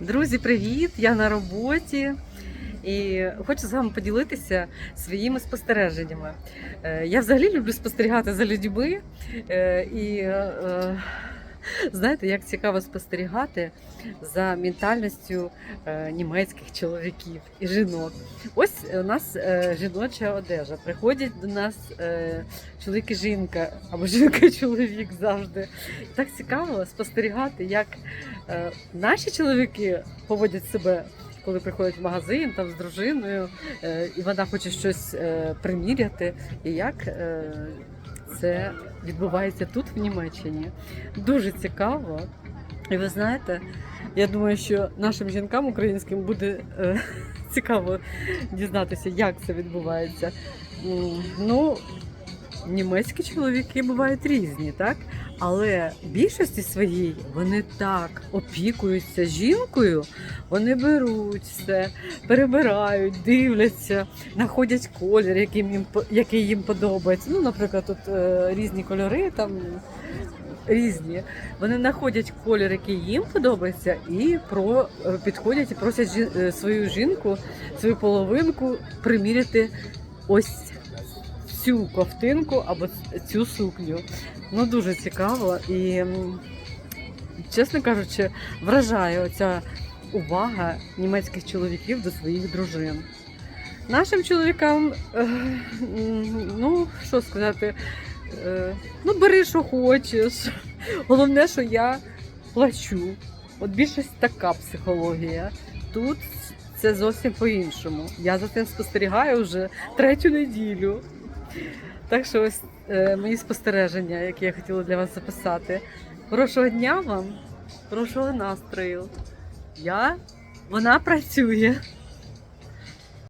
Друзі, привіт! Я на роботі і хочу з вами поділитися своїми спостереженнями. Е, Я взагалі люблю спостерігати за людьми, е, і е, знаєте, як цікаво спостерігати за ментальністю е, німецьких чоловіків і жінок. Ось у нас е, жіноча одежа. Приходять до нас е, чоловік і жінка, або жінка і чоловік завжди. Так цікаво спостерігати, як наші чоловіки поводять себе, коли приходять в магазин там з дружиною, і вона хоче щось приміряти, і як це відбувається тут, в Німеччині. Дуже цікаво. І ви знаєте, я думаю, що нашим жінкам українським буде е, цікаво дізнатися, як це відбувається. Ну, німецькі чоловіки бувають різні, так? Але в більшості своїй вони так опікуються жінкою, вони беруть все, перебирають, дивляться, знаходять колір, який їм, який їм подобається. Ну, наприклад, тут е, різні кольори там. Різні. Вони знаходять колір, який їм подобається, і про, е, підходять і просять жін, е, свою жінку, свою половинку приміряти ось цю ковтинку або цю сукню. Ну дуже цікаво і, чесно кажучи, вражає оця увага німецьких чоловіків до своїх дружин. Нашим чоловікам, е, ну що сказати, е, ну бери, що хочеш. Головне, що я плачу. От більшість така психологія. Тут це зовсім по-іншому. Я за цим спостерігаю вже третю неділю. Так що ось е, мої спостереження, які я хотіла для вас записати. Хорошого дня вам, хорошого настрою. Я вона працює.